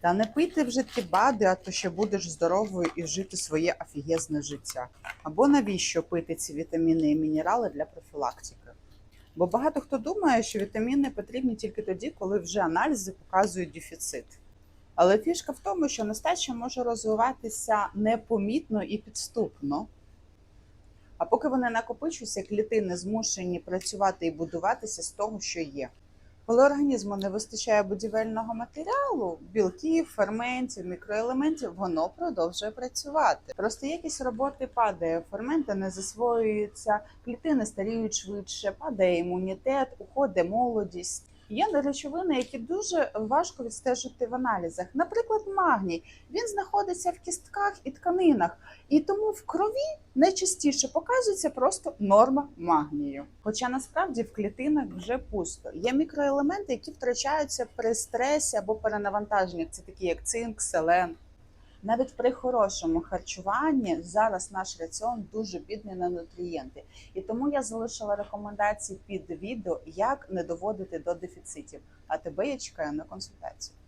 Та не пийте вже ті бади, а то ще будеш здоровою і жити своє офігезне життя. Або навіщо пити ці вітаміни і мінерали для профілактики? Бо багато хто думає, що вітаміни потрібні тільки тоді, коли вже аналізи показують дефіцит. Але фішка в тому, що нестача може розвиватися непомітно і підступно. А поки вони накопичуються, клітини змушені працювати і будуватися з того, що є. Коли організму не вистачає будівельного матеріалу, білків, ферментів, мікроелементів, воно продовжує працювати. Просто якість роботи падає, ферменти не засвоюються, клітини старіють швидше, падає імунітет, уходить молодість. Є речовини, які дуже важко відстежити в аналізах. Наприклад, магній. Він знаходиться в кістках і тканинах, і тому в крові найчастіше показується просто норма магнію. Хоча насправді в клітинах вже пусто. Є мікроелементи, які втрачаються при стресі або перенавантаженні. Це такі як цинк, селен. Навіть при хорошому харчуванні зараз наш раціон дуже бідний на нутрієнти, і тому я залишила рекомендації під відео, як не доводити до дефіцитів. А тебе я чекаю на консультацію.